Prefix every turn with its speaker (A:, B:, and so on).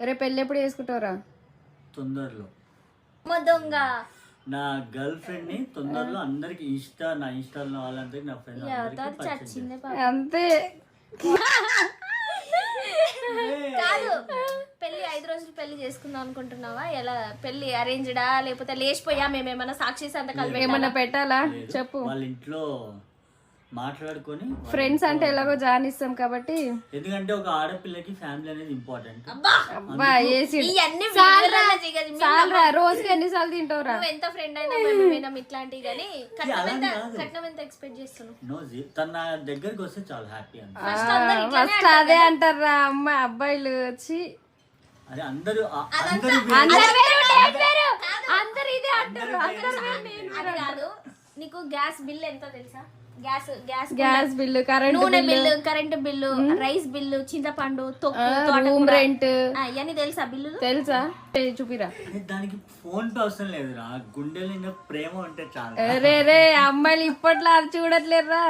A: రేపు పెళ్ళి ఎప్పుడు చేసుకుంటావురా?
B: తొందరలో.
C: దొంగ.
B: నా గర్ల్ ఫ్రెండ్ని తొందరలో అందరికి ఇన్స్టా నా ఇన్స్టాలో వాళ్ళందరికి నా ఫ్రెండ్
C: చచ్చిందే పాపం.
A: అంతే.
C: కాదు పెళ్ళి ఐదు రోజులు పెళ్ళి చేసుకుందాం అనుకుంటున్నావా? ఎలా పెళ్ళి అరేంజ్డా లేకపోతే లేచిపోయా? మేమేమన్నా సాక్షి సంతకాలు
A: ఏమన్నా పెట్టాలా? చెప్పు.
B: వాళ్ళ ఇంట్లో మాట్లాడుకొని
A: ఫ్రెండ్స్ అంటే ఎలాగో జానిస్తాం కాబట్టి
B: ఎందుకంటే ఒక ఆడపిల్లకి ఫ్యామిలీ అనేది ఇంపార్టెంట్
A: అబ్బా! ఏసి. రోజుకి ఎన్నిసార్లు తింటావురా?
C: నువ్వు ఎంత ఫ్రెండ్ అయినా ఇట్లాంటివి కానీ కట్నం ఎంత ఎంత ఎక్స్పెక్ట్ చేస్తున్నావు?
B: తన దగ్గరికి వస్తే చాలా హ్యాపీ
A: ఫస్ట్ అదే అంటారా అమ్మాయి అబ్బాయిలు వచ్చి
B: అదే అందరూ అందరూ
A: అందరు ఇదే అంటారు అందరు
C: కాదు. నీకు గ్యాస్ బిల్ ఎంత తెలుసా? Gas gas
A: gas bill current
C: నూనె bill. Current bill rice bill చింతపండు తొక్కు
A: రూమ్ రెంట్.
C: ఇవన్నీ తెలుసా బిల్లులు?
A: తెలుసా? చూపిరా.
B: దానికి ఫోన్ పే అవసరం లేదురా. గుండెలు ఇంకా ప్రేమ ఉంటే చాలు.
A: రే రే అమ్మాయిలు ఇప్పట్లో అది చూడట్లేరా